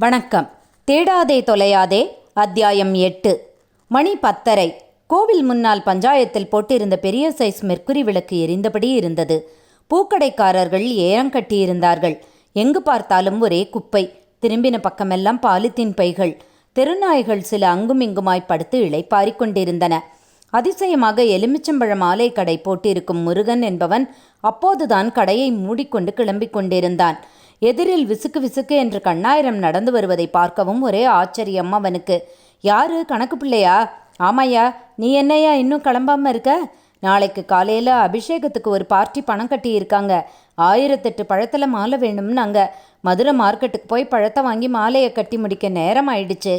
வணக்கம். தேடாதே தொலையாதே. அத்தியாயம் எட்டு. மணி பத்தரை. கோவில் முன்னால் பஞ்சாயத்தில் போட்டிருந்த பெரிய சைஸ் மெர்க்குரி விளக்கு எரிந்தபடி இருந்தது. பூக்கடைக்காரர்கள் ஏரம் கட்டியிருந்தார்கள். எங்கு பார்த்தாலும் ஒரே குப்பை. திரும்பின பக்கமெல்லாம் பாலித்தீன் பைகள். தெருநாய்கள் சில அங்குமிங்குமாய் படுத்து இளைப்பாரிக் கொண்டிருந்தன. அதிசயமாக எலுமிச்சம்பழ மாலை கடை போட்டிருக்கும் முருகன் என்பவன் அப்போதுதான் கடையை மூடிக்கொண்டு கிளம்பிக் கொண்டிருந்தான். எதிரில் விசுக்கு விசுக்கு என்று கண்ணாயிரம் நடந்து வருவதை பார்க்கவும் ஒரே ஆச்சரியம் அவனுக்கு. யாரு? கணக்கு பிள்ளையா? ஆமாயா நீ என்னையா இன்னும் கிளம்பாம இருக்க? நாளைக்கு காலையில் அபிஷேகத்துக்கு ஒரு பார்ட்டி பணம் கட்டி இருக்காங்க ஆயிரத்தெட்டு பழத்தில் மாலை வேணும்னாங்க. மதுரை மார்க்கெட்டுக்கு போய் பழத்தை வாங்கி மாலையை கட்டி முடிக்க நேரம் ஆயிடுச்சு.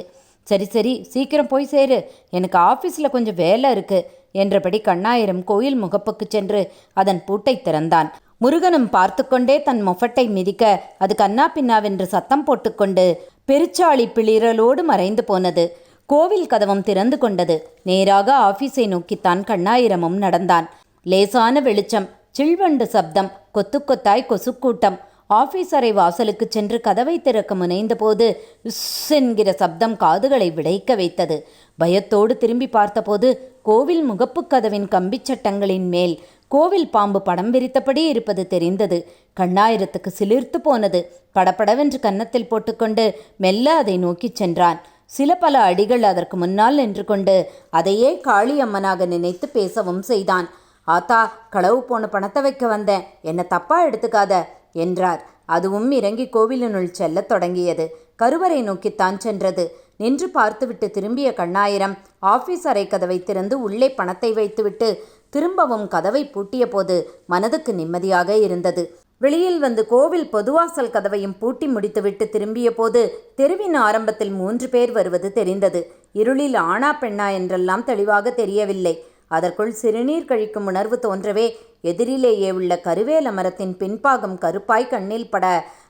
சரி சரி சீக்கிரம் போய் சேரு. எனக்கு ஆஃபீஸில் கொஞ்சம் வேலை இருக்குது என்றபடி கண்ணாயிரம் கோயில் முகப்புக்கு சென்று அதன் பூட்டை திறந்தான். முருகனும் பார்த்து கொண்டே தன் மொஃபட்டை மிதிக்க அது கண்ணா பின்னாவென்று சத்தம் போட்டுக்கொண்டு பெருச்சாளி பிளிரலோடு மறைந்து போனது. கோவில் கதவும் திறந்து கொண்டது. நேராக ஆபீஸை நோக்கித்தான் கண்ணாயிரமும் நடந்தான். லேசான வெளிச்சம் சில்வண்டு சப்தம் கொத்து கொத்தாய் கொசுக்கூட்டம். ஆபீஸ் அறை வாசலுக்கு சென்று கதவை திறக்க முனைந்தபோது உஸ் என்கிற சப்தம் காதுகளை விடைக்க வைத்தது. பயத்தோடு திரும்பி பார்த்தபோது கோவில் முகப்புக் கதவின் கம்பிச்சட்டங்களின் மேல் கோவில் பாம்பு படம் விரித்தபடி இருப்பது தெரிந்தது. கண்ணாயிரத்துக்கு சிலிர்த்து போனது. படபடவென்று கன்னத்தில் போட்டுக்கொண்டு மெல்ல அதை நோக்கிச் சென்றான். சில பல அடிகள் அதற்கு முன்னால் நின்று கொண்டு அதையே காளியம்மனாக நினைத்து பேசவும் செய்தான். ஆத்தா களவு போன பணத்தை வைக்க வந்தேன். என்னை தப்பா எடுத்துக்காத என்றார். அதுவும் இறங்கி கோவிலினுள் செல்லத் தொடங்கியது. கருவறை நோக்கித்தான் சென்றது. நின்று பார்த்துவிட்டு திரும்பிய கண்ணாயிரம் ஆபீஸ் அறை கதவை திறந்து உள்ளே பணத்தை வைத்துவிட்டு திரும்பவும் கதவை பூட்டிய போது மனதுக்கு நிம்மதியாக இருந்தது. வெளியில் வந்து கோவில் பொதுவாசல் கதவையும் பூட்டி முடித்துவிட்டு திரும்பிய போது தெருவின் ஆரம்பத்தில் மூன்று பேர் வருவது தெரிந்தது. இருளில் ஆணா பெண்ணா என்றெல்லாம் தெளிவாக தெரியவில்லை. அதற்குள் சிறுநீர் கழிக்கும் உணர்வு தோன்றவே எதிரிலேயே உள்ள கருவேல மரத்தின் பின்பாகம் கருப்பாய் கண்ணில் பட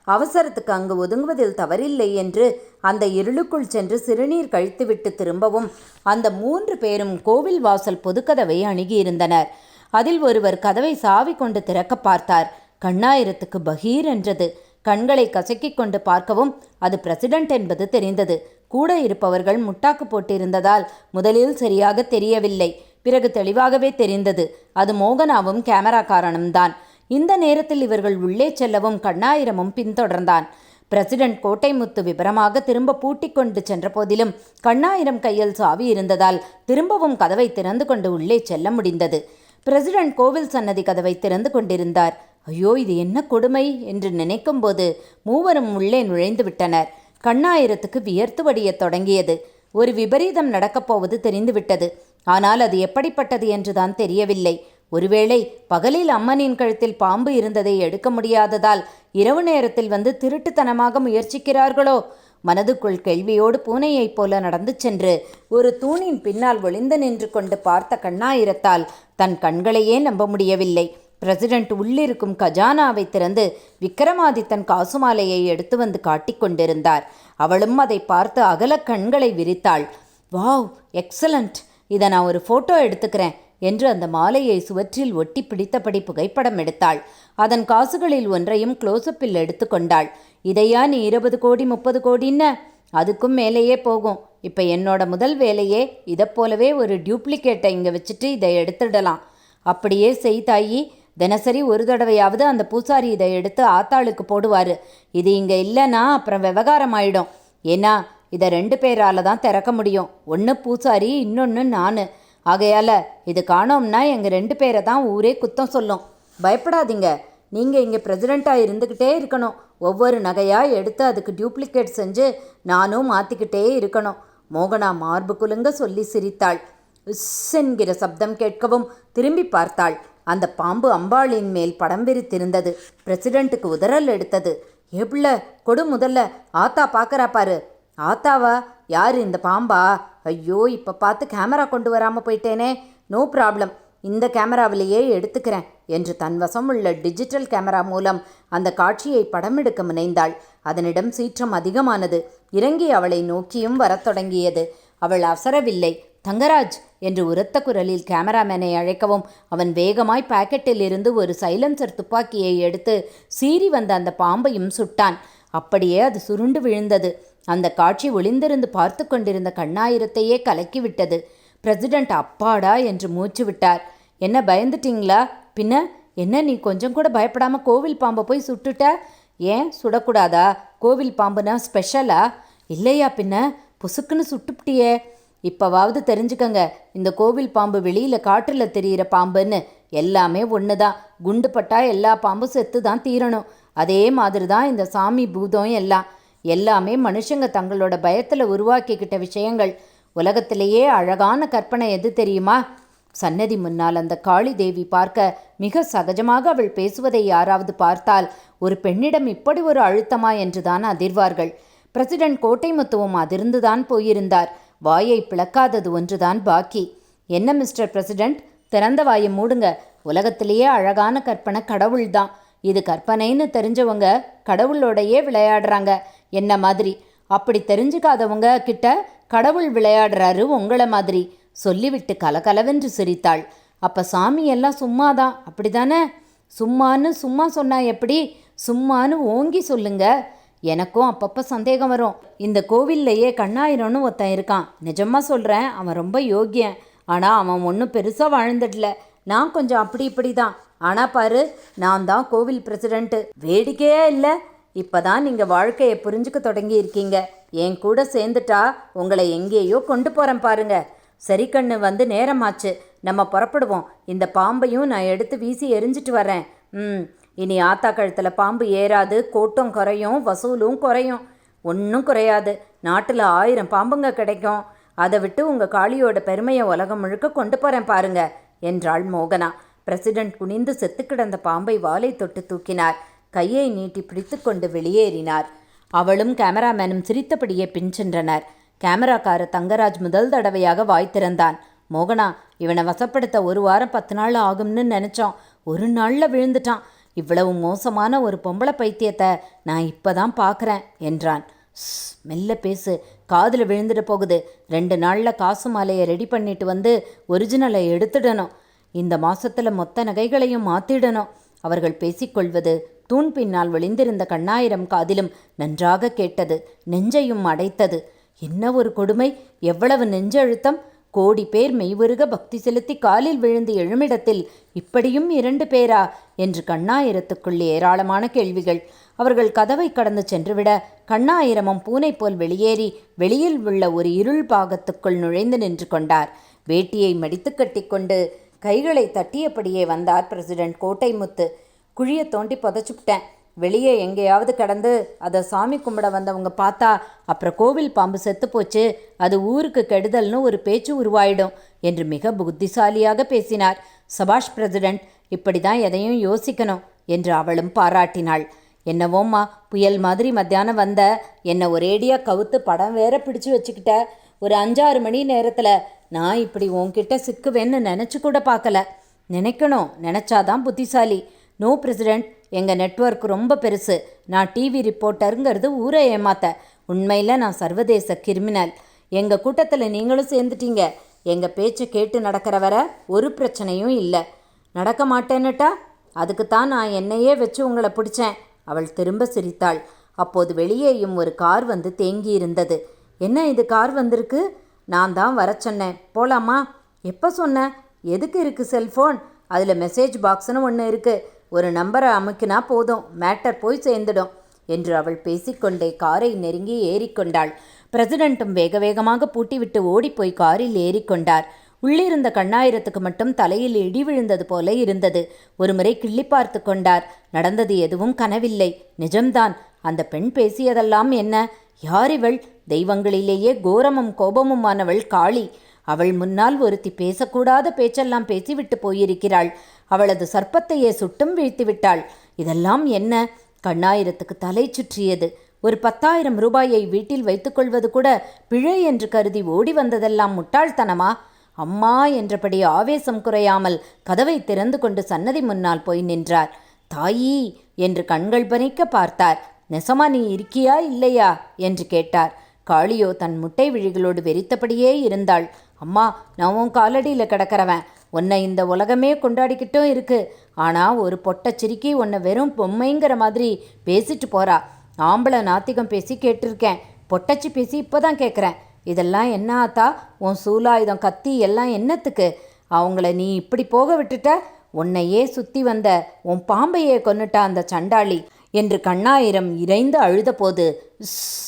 அவசரத்துக்கு அங்கு ஒதுங்குவதில் தவறில்லை என்று அந்த இருளுக்குள் சென்று சிறுநீர் கழித்துவிட்டு திரும்பவும் அந்த மூன்று பேரும் கோவில் வாசல் பொதுக்கதவை அணுகியிருந்தனர். அதில் ஒருவர் கதவை சாவி கொண்டு திறக்க பார்த்தார். கண்ணாயிரத்துக்கு பகீர் என்றது. கண்களை கசக்கிக் கொண்டு பார்க்கவும் அது பிரசிடென்ட் என்பது தெரிந்தது. கூட இருப்பவர்கள் முட்டாக்கு போட்டிருந்ததால் முதலில் சரியாக தெரியவில்லை. பிறகு தெளிவாகவே தெரிந்தது. அது மோகனாவும் கேமராக்காரனும் தான் இந்த நேரத்தில் இவர்கள் உள்ளே செல்லவும் கண்ணாயிரமும் பின்தொடர்ந்தான். பிரசிடென்ட் கோட்டைமுத்து விபரமாக திரும்ப பூட்டிக் கொண்டு சென்ற போதிலும் கண்ணாயிரம் கையில் சாவி இருந்ததால் திரும்பவும் கதவை திறந்து கொண்டு உள்ளே செல்ல முடிந்தது. பிரசிடென்ட் கோவில் சன்னதி கதவை திறந்து கொண்டிருந்தார். ஐயோ இது என்ன கொடுமை என்று நினைக்கும்போது மூவரும் உள்ளே நுழைந்து விட்டனர். கண்ணாயிரத்துக்கு வியர்த்து வடியத் தொடங்கியது. ஒரு விபரீதம் நடக்கப் போவது தெரிந்துவிட்டது. ஆனால் அது எப்படிப்பட்டது என்றுதான் தெரியவில்லை. ஒருவேளை பகலில் அம்மனின் கழுத்தில் பாம்பு இருந்ததை எடுக்க முடியாததால் இரவு நேரத்தில் வந்து திருட்டுத்தனமாக முயற்சிக்கிறார்களோ? மனதுக்குள் கேள்வியோடு பூனையைப் போல நடந்து சென்று ஒரு தூணின் பின்னால் ஒளிந்து நின்று கொண்டு பார்த்த கண்ணாயிரத்தால் தன் கண்களையே நம்ப முடியவில்லை. பிரசிடென்ட் உள்ளிருக்கும் கஜானாவை திறந்து விக்ரமாதித்தன் காசுமாலையை எடுத்து வந்து காட்டிக்கொண்டிருந்தார் அவளும் அதை பார்த்து அகல கண்களை விரித்தாள். Wow excellent! இதை நான் ஒரு ஃபோட்டோ எடுத்துக்கிறேன். என்று அந்த மாலையை சுவற்றில் ஒட்டி பிடித்தபடி புகைப்படம் எடுத்தாள். அதன் காசுகளில் ஒன்றையும் க்ளோஸ்அப்பில் எடுத்துக்கொண்டாள் இதையா நீ இருபது கோடி முப்பது கோடின்ன? அதுக்கும் மேலேயே போகும். இப்போ என்னோட முதல் வேலையே இதை போலவே ஒரு டியூப்ளிகேட்டை இங்கே வச்சுட்டு இதை எடுத்துடலாம். அப்படியே செய் தாயி. தினசரி ஒரு தடவையாவது அந்த பூசாரி இதை எடுத்து ஆத்தாளுக்கு போடுவார். இது இங்கே இல்லைன்னா அப்புறம் விவகாரம் ஆயிடும். ஏன்னா இதை ரெண்டு பேரால தான் திறக்க முடியும். ஒன்று பூசாரி இன்னொன்று நான். ஆகையால் இது காணோம்னா எங்கள் ரெண்டு பேரை தான் ஊரே குத்தம் சொல்லும். பயப்படாதீங்க. நீங்கள் இங்கே பிரசிடெண்ட்டாக இருந்துக்கிட்டே இருக்கணும். ஒவ்வொரு நகையாக எடுத்து அதுக்கு டியூப்ளிகேட் செஞ்சு நானும் மாற்றிக்கிட்டே இருக்கணும். மோகனா மார்பு குலுங்க சொல்லி சிரித்தாள். உஸ் என்கிற சப்தம் கேட்கவும் திரும்பி பார்த்தாள். அந்த பாம்பு அம்பாளின் மேல் படம் விரித்திருந்தது. பிரசிடெண்ட்டுக்கு உதறல் எடுத்தது. எவ்வளோ கொடு முதல்ல. ஆத்தா பார்க்குறா பாரு. ஆத்தாவா? யார் இந்த பாம்பா? ஐயோ இப்போ பார்த்து கேமரா கொண்டு வராமல் போயிட்டேனே. நோ ப்ராப்ளம் இந்த கேமராவிலேயே எடுத்துக்கிறேன் என்று தன் வசம் உள்ள டிஜிட்டல் கேமரா மூலம் அந்த காட்சியை படம் எடுக்க முனைந்தாள். அதனிடம் சீற்றம் அதிகமானது. இறங்கி அவளை நோக்கியும் வரத் தொடங்கியது. அவள் அவசரவில்லை. தங்கராஜ் என்று உரத்த குரலில் கேமராமேனை அழைக்கவும் அவன் வேகமாய் பாக்கெட்டில் இருந்து ஒரு சைலன்சர் துப்பாக்கியை எடுத்து சீறி வந்த அந்த பாம்பையும் சுட்டான். அப்படியே அது சுருண்டு விழுந்தது. அந்த காட்சி ஒளிந்திருந்து பார்த்து கொண்டிருந்த கண்ணாயிரத்தையே கலக்கிவிட்டது. பிரசிடென்ட் அப்பாடா என்று மூச்சு விட்டார். என்ன பயந்துட்டீங்களா? பின்ன என்ன நீ கொஞ்சம் கூட பயப்படாம கோவில் பாம்பை போய் சுட்டுட்ட? ஏன் சுடக்கூடாதா? கோவில் பாம்புனா ஸ்பெஷலா? இல்லையா பின்ன? புசுக்குன்னு சுட்டுப்டியே இப்போவாவது தெரிஞ்சுக்கங்க இந்த கோவில் பாம்பு வெளியில் காற்றில் தெரியிற பாம்புன்னு. எல்லாமே ஒன்று தான் குண்டு பட்டா எல்லா பாம்பும் செத்து தான் தீரணும். அதே மாதிரி தான் இந்த சாமி பூதம் எல்லாம். எல்லாமே மனுஷங்க தங்களோட பயத்தில் உருவாக்கிக்கிட்ட விஷயங்கள். உலகத்திலேயே அழகான கற்பனை எது தெரியுமா? சன்னதி முன்னால் அந்த காளி தேவி பார்க்க மிக சகஜமாக அவள் பேசுவதை யாராவது பார்த்தால் ஒரு பெண்ணிடம் இப்படி ஒரு அழுத்தமா என்றுதான் அதிர்வார்கள். பிரசிடென்ட் கோட்டைமுத்துவும் அதிர்ந்துதான் போயிருந்தார். வாயை பிளக்காதது ஒன்றுதான் பாக்கி. என்ன மிஸ்டர் பிரசிடென்ட் திறந்த வாயை மூடுங்க. உலகத்திலேயே அழகான கற்பனை கடவுள்தான். இது கற்பனைன்னு தெரிஞ்சவங்க கடவுளோடையே விளையாடுறாங்க. என்ன மாதிரி? அப்படி தெரிஞ்சுக்காதவங்க கிட்ட கடவுள் விளையாடுறாரு உங்கள மாதிரி. சொல்லிவிட்டு கலகலவென்று சிரித்தாள். அப்ப சாமி எல்லாம் சும்மாதான். அப்படிதானே? சும்மான்னு சும்மா சொன்னா எப்படி? சும்மான்னு ஓங்கி சொல்லுங்க. எனக்கும் அப்பப்போ சந்தேகம் வரும். இந்த கோவில்லையே கண்ணாயிரம்னு ஒருத்தன் இருக்கான். நிஜமாக சொல்கிறேன் அவன் ரொம்ப யோக்கியன் ஆனால் அவன் ஒன்றும் பெருசாக வாழ்ந்துடல நான் கொஞ்சம் அப்படி இப்படி தான் ஆனால் பாரு நான் தான் கோவில் பிரசிடென்ட்டு வேடிக்கையே இல்லை. இப்போ தான் நீங்கள் வாழ்க்கையை புரிஞ்சுக்க தொடங்கி இருக்கீங்க. என் கூட சேர்ந்துட்டா உங்களை எங்கேயோ கொண்டு போகிறேன் பாருங்க. சரி கண்ணு வந்து நேரமாச்சு. நம்ம புறப்படுவோம். இந்த பாம்பையும் நான் எடுத்து வீசி எரிஞ்சிட்டு வரேன். ம் இனி ஆத்தா கழுத்தில் பாம்பு ஏறாது கோட்டம் குறையும் வசூலும் குறையும். ஒன்றும் குறையாது. நாட்டில் ஆயிரம் பாம்புங்க கிடைக்கும். அதை விட்டு உங்கள் காளியோட பெருமையை உலகம் முழுக்க கொண்டு போகிறேன் பாருங்க என்றாள் மோகனா. பிரசிடென்ட் குனிந்து செத்து கிடந்த பாம்பை வாலை தொட்டு தூக்கினார். கையை நீட்டி பிடித்துக்கொண்டு வெளியேறினார். அவளும் கேமராமேனும் சிரித்தபடியே பின் சென்றனர். கேமராக்கார தங்கராஜ் முதல் தடவையாக வாய் திறந்தான். மோகனா இவனை வசப்படுத்த ஒரு வாரம் பத்து நாள் ஆகும்னு நினச்சோம் ஒரு நாளில் விழுந்துட்டான். இவ்வளவு மோசமான ஒரு பொம்பளை பைத்தியத்தை நான் இப்போ தான் பார்க்குறேன் என்றான். "ஸ், மெல்ல பேசு. காதில் விழுந்துட போகுது. ரெண்டு நாளில் காசு மாலையை ரெடி பண்ணிட்டு வந்து ஒரிஜினலை எடுத்துடணும். இந்த மாசத்துல மொத்த நகைகளையும் மாத்திடணும். அவர்கள் பேசிக்கொள்வது தூண் பின்னால் ஒளிந்திருந்த கண்ணாயிரம் காதிலும் நன்றாக கேட்டது நெஞ்சையும் அடைத்தது. என்ன ஒரு கொடுமை எவ்வளவு நெஞ்சழுத்தம். கோடி பேர் மெய்வருக பக்தி செலுத்தி காலில் விழுந்து எழுமிடத்தில் இப்படியும் இரண்டு பேரா என்று கண்ணாயிரத்துக்குள் ஏராளமான கேள்விகள். அவர்கள் கதவை கடந்து சென்றுவிட கண்ணாயிரமும் பூனை போல் வெளியேறி வெளியில் உள்ள ஒரு இருள் பாகத்துக்குள் நுழைந்து நின்று கொண்டார். வேட்டியை மடித்து கட்டிக்கொண்டு கைகளை தட்டியபடியே வந்தார் பிரசிடென்ட். கோட்டைமுத்து குழியை தோண்டி புதைச்சுப்ட்டேன் வெளியே எங்கேயாவது கடந்து அதை சாமி கும்பிட வந்தவங்க பார்த்தா அப்புறம் கோவில் பாம்பு செத்து போச்சு அது ஊருக்கு கெடுதல்னு ஒரு பேச்சு உருவாயிடும் என்று மிக புத்திசாலியாக பேசினார். சபாஷ் பிரசிடென்ட் இப்படி தான் எதையும் யோசிக்கணும் என்று அவளும் பாராட்டினாள். என்னவோம்மா புயல் மாதிரி மத்தியானம் வந்த என்னை ஒரேடியாக கவுத்து படம் வேற பிடிச்சு வச்சுக்கிட்ட. ஒரு அஞ்சாறு மணி நேரத்தில் நான் இப்படி உன்கிட்ட சிக்குவேன்னு நினச்சி கூட பார்க்கல. நினைக்கணும். நினச்சாதான் புத்திசாலி. நோ பிரசிடென்ட் எங்கள் நெட்வொர்க் ரொம்ப பெருசு. நான் டிவி ரிப்போர்ட்டருங்கிறது ஊரை ஏமாத்த. உண்மையில் நான் சர்வதேச கிரிமினல் எங்கள் கூட்டத்தில் நீங்களும் சேர்ந்துட்டீங்க. எங்கள் பேச்சை கேட்டு நடக்கிற வர ஒரு பிரச்சனையும் இல்லை. நடக்க மாட்டேன்னுட்டா? அதுக்கு தான் நான் என்னையே வச்சு உங்களை பிடிச்சேன். அவள் திரும்ப சிரித்தாள். அப்போது வெளியேயும் ஒரு கார் வந்து தேங்கி இருந்தது. என்ன இது கார் வந்திருக்கு? நான் தான் வர சொன்னேன். போலாமா? எப்போ சொன்னேன் எதுக்கு இருக்குது செல்ஃபோன்? அதில் மெசேஜ் பாக்ஸ்னு ஒன்று இருக்குது ஒரு நம்பரை அமுக்கினா போதும். மேட்டர் போய் சேர்ந்துடும் என்று அவள் பேசிக்கொண்டே காரை நெருங்கி ஏறிக்கொண்டாள். பிரசிடென்ட்டும் வேக வேகமாக பூட்டிவிட்டு ஓடிப்போய் காரில் ஏறிக்கொண்டார். உள்ளிருந்த கண்ணாயிரத்துக்கு மட்டும் தலையில் இடி விழுந்தது போல இருந்தது. ஒருமுறை கிள்ளி பார்த்து கொண்டார். நடந்தது எதுவும் கனவில்லை. நிஜம்தான். அந்த பெண் பேசியதெல்லாம் என்ன? யார் இவள் தெய்வங்களிலேயே கோரமும் கோபமுமானவள் காளி. அவள் முன்னால் ஒருத்தி பேசக்கூடாத பேச்செல்லாம் பேசிவிட்டு போயிருக்கிறாள். அவளது சர்ப்பத்தையே சுட்டும் வீழ்த்து விட்டாள் இதெல்லாம் என்ன? கண்ணாயிரத்துக்கு தலை சுற்றியது. ஒரு பத்தாயிரம் ரூபாயை வீட்டில் வைத்துக்கொள்வது கூட பிழை என்று கருதி ஓடி வந்ததெல்லாம் முட்டாள்தனமா? அம்மா என்றபடி ஆவேசம் குறையாமல் கதவை திறந்து கொண்டு சன்னதி முன்னால் போய் நின்றார். தாயி! என்று கண்கள் பனிக்க பார்த்தார். நெசமா நீ இருக்கியா இல்லையா? என்று கேட்டார். காளியோ தன் முட்டை விழிகளோடு வெறித்தபடியே இருந்தாள். அம்மா நான் உன் காலடியில் கிடக்கிறவன். உன்னை இந்த உலகமே கொண்டாடிக்கிட்டும் இருக்கு. ஆனால் ஒரு பொட்டச் சிரிக்கி உன்னை வெறும் பொம்மைங்கிற மாதிரி பேசிட்டு போறா. ஆம்பளை நாத்திகம் பேசி கேட்டிருக்கேன். பொட்டச்சி பேசி இப்போ தான் கேட்குறேன் இதெல்லாம் என்ன ஆத்தா? உன் சூலாயுதம் கத்தி எல்லாம் என்னத்துக்கு? அவங்கள நீ இப்படி போக விட்டுட்ட? உன்னையே சுற்றி வந்த உன் பாம்பையே கொன்னுட்டா அந்த சண்டாளி. என்று கண்ணாயிரம் இறைந்து அழுதபோது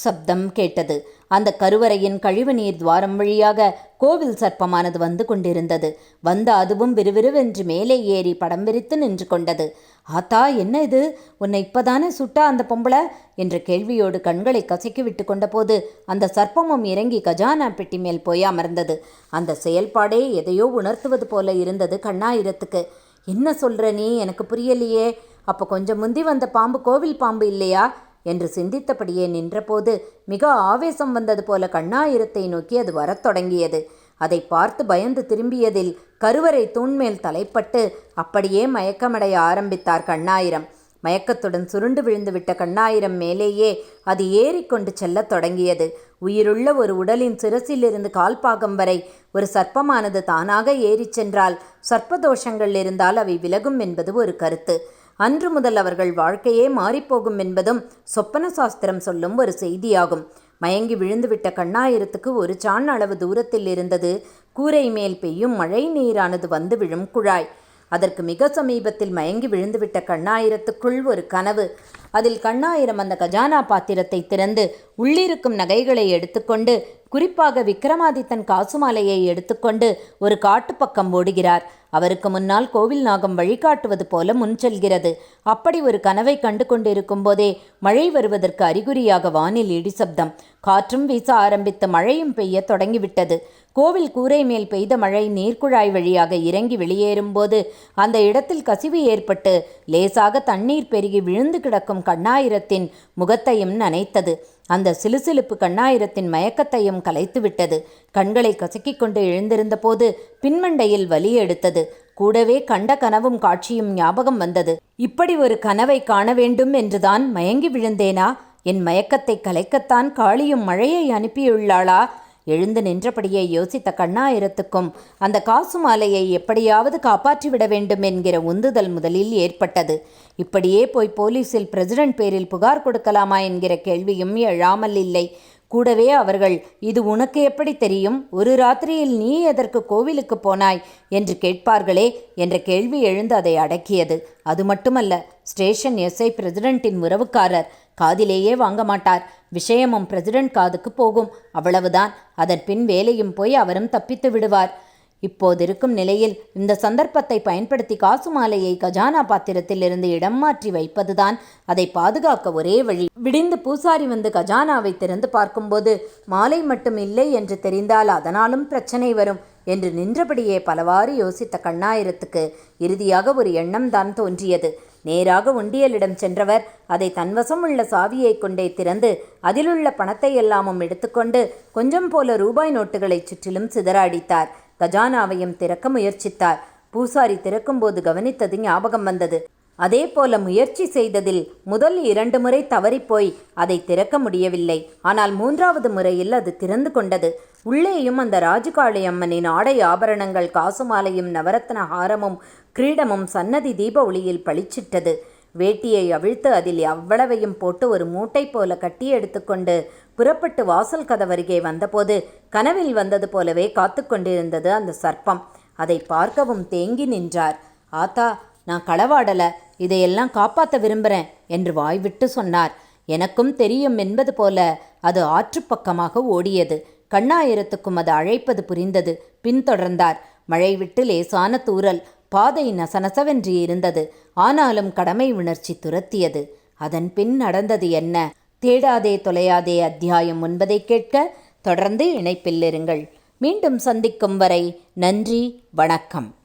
சப்தம் கேட்டது. அந்த கருவறையின் கழிவுநீர் துவாரம் வழியாக கோவில் சர்ப்பமானது வந்து கொண்டிருந்தது. வந்த அதுவும் விறுவிறுவென்று மேலே ஏறி படம் விரித்து நின்று கொண்டது. ஆத்தா என்ன இது? உன்னை இப்பதானே சுட்டா அந்த பொம்பளை? என்ற கேள்வியோடு கண்களை கசக்கி விட்டு கொண்டபோது அந்த சர்ப்பமும் இறங்கி கஜானா பெட்டி மேல் போய் அமர்ந்தது. அந்த செயல்பாடே எதையோ உணர்த்துவது போல இருந்தது கண்ணாயிரத்துக்கு. என்ன சொல்கிற நீ? எனக்கு புரியலையே. அப்போ கொஞ்சம் முந்தி வந்த பாம்பு கோவில் பாம்பு இல்லையா? என்று சிந்தித்தபடியே நின்றபோது மிக ஆவேசம் வந்தது போல கண்ணாயிரத்தை நோக்கி அது வரத் தொடங்கியது. அதை பார்த்து பயந்து திரும்பியதில் கருவறை தூண்மேல் தலைப்பட்டு அப்படியே மயக்கமடைய ஆரம்பித்தார் கண்ணாயிரம். மயக்கத்துடன் சுருண்டு விழுந்துவிட்ட கண்ணாயிரம் மேலேயே அது ஏறிக்கொண்டு செல்லத் தொடங்கியது. உயிருள்ள ஒரு உடலின் சிரசிலிருந்து கால்பாகம் வரை ஒரு சர்ப்பமானது தானாக ஏறிச் சென்றால் சர்ப்பதோஷங்கள் இருந்தால் அவை விலகும் என்பது ஒரு கருத்து. அன்று முதல் அவர்கள் வாழ்க்கையே மாறிப்போகும் என்பதும் சொப்பன சாஸ்திரம் சொல்லும் ஒரு செய்தியாகும். மயங்கி விழுந்துவிட்ட கண்ணாயிரத்துக்கு ஒரு சான் அளவு தூரத்தில் இருந்தது. கூரை மேல் பெய்யும் மழை நீரானது வந்து விழும் குழாய். அதற்கு மிக சமீபத்தில் மயங்கி விழுந்துவிட்ட கண்ணாயிரத்துக்குள் ஒரு கனவு. அதில் கண்ணாயிரம் அந்த கஜானா பாத்திரத்தை திறந்து உள்ளிருக்கும் நகைகளை எடுத்துக்கொண்டு குறிப்பாக விக்ரமாதித்தன் காசுமாலையை எடுத்துக்கொண்டு ஒரு காட்டுப்பக்கம் ஓடுகிறார். அவருக்கு முன்னால் கோவில் நாகம் வழிகாட்டுவது போல முன் செல்கிறது. அப்படி ஒரு கனவை கண்டு கொண்டிருக்கும் போதே மழை வருவதற்கு அறிகுறியாக வானில் இடி சப்தம். காற்றும் வீச ஆரம்பித்து மழையும் பெய்ய தொடங்கிவிட்டது. கோவில் கூரை மேல் பெய்த மழை நீர்க்குழாய் வழியாக இறங்கி வெளியேறும்போது அந்த இடத்தில் கசிவு ஏற்பட்டு லேசாக தண்ணீர் பெருகி விழுந்து கிடக்கும் கண்ணாயிரத்தின் முகத்தையும் நனைத்தது. அந்த சிலுசிலுப்பு கண்ணாயிரத்தின் மயக்கத்தையும் கலைத்துவிட்டது. கண்களை கசக்கிக் கொண்டு எழுந்திருந்த போது பின்மண்டையில் வலி எடுத்தது. கூடவே கண்ட கனவும் காட்சியும் ஞாபகம் வந்தது. இப்படி ஒரு கனவை காண வேண்டும் என்றுதான் மயங்கி விழுந்தேனா? என் மயக்கத்தை கலைக்கத்தான் காளியும் மழையை அனுப்பியுள்ளாளா? எழுந்து நின்றபடியே யோசித்த கண்ணாயிரத்துக்கும் அந்த காசு மாலையை எப்படியாவது காப்பாற்றிவிட வேண்டும் என்கிற உந்துதல் முதலில் ஏற்பட்டது. இப்படியே போய் போலீஸில் பிரசிடென்ட் பேரில் புகார் கொடுக்கலாமா என்கிற கேள்வியும் எழாமல் இல்லை. கூடவே அவர்கள் இது உனக்கு எப்படி தெரியும்? ஒரு ராத்திரியில் நீ எதற்கு கோவிலுக்கு போனாய்? என்று கேட்பார்களே என்ற கேள்வி எழுந்து அதை அடக்கியது. அது மட்டுமல்ல ஸ்டேஷன் எஸ்ஐ பிரசிடென்ட்டின் உறவுக்காரர் காதிலேயே வாங்க மாட்டார். விஷயமும் பிரசிடென்ட் காதுக்கு போகும். அவ்வளவுதான். அதன் பின் வேலையும் போய் அவரும் தப்பித்து விடுவார். இப்போதிருக்கும் நிலையில் இந்த சந்தர்ப்பத்தை பயன்படுத்தி காசு மாலையை கஜானா பாத்திரத்திலிருந்து இடம் மாற்றி வைப்பதுதான். அதை பாதுகாக்க ஒரே வழி. விடிந்து பூசாரி வந்து கஜானாவை திறந்து பார்க்கும்போது மாலை மட்டும் இல்லை என்று தெரிந்தால் அதனாலும் பிரச்சனை வரும் என்று நின்றபடியே பலவாறு யோசித்த கண்ணாயிரத்துக்கு இறுதியாக ஒரு எண்ணம் தான் தோன்றியது. நேராக உண்டியலிடம் சென்றவர். அதை தன்வசம் உள்ள சாவியை கொண்டே திறந்து அதிலுள்ள பணத்தை எல்லாமும் எடுத்துக்கொண்டு கொஞ்சம் போல ரூபாய் நோட்டுகளை சுற்றிலும் சிதற அடித்தார் கஜானாவையும் திறக்க முயற்சித்தார். பூசாரி திறக்கும்போது கவனித்தது ஞாபகம் வந்தது. அதே போல முயற்சி செய்ததில் முதல் இரண்டு முறை தவறிப்போய் அதை திறக்க முடியவில்லை. ஆனால் மூன்றாவது முறையில் அது திறந்து கொண்டது. உள்ளேயும் அந்த ராஜகாளி அம்மனின் ஆடை ஆபரணங்கள் காசுமாலையும் நவரத்ன ஹாரமும் கிரீடமும் சன்னதி தீப ஒளியில் பளிச்சிட்டது. வேட்டியை அவிழ்த்து அதில் அவ்வளவையும் போட்டு ஒரு மூட்டை போல கட்டி எடுத்துக்கொண்டு புறப்பட்டு வாசல் கதவருகே வந்தபோது கனவில் வந்தது போலவே காத்து கொண்டிருந்தது அந்த சர்ப்பம். அதை பார்க்கவும் தேங்கி நின்றார். ஆத்தா நான் களவாடல இதையெல்லாம் காப்பாற்ற விரும்புகிறேன் என்று வாய்விட்டு சொன்னார். எனக்கும் தெரியும் என்பது போல அது ஆற்றுப்பக்கமாக ஓடியது. கண்ணாயிரத்துக்கும் அது அழைப்பது புரிந்தது. பின்தொடர்ந்தார். மழை விட்டு லேசான தூறல். பாதை நசநசவென்று இருந்தது. ஆனாலும் கடமை உணர்ச்சி துரத்தியது. அதன் பின் நடந்தது என்ன? தேடாதே தொலையாதே அத்தியாயம் ஒன்பதை கேட்க தொடர்ந்து இணைப்பில் இருங்கள். மீண்டும் சந்திக்கும் வரை நன்றி வணக்கம்.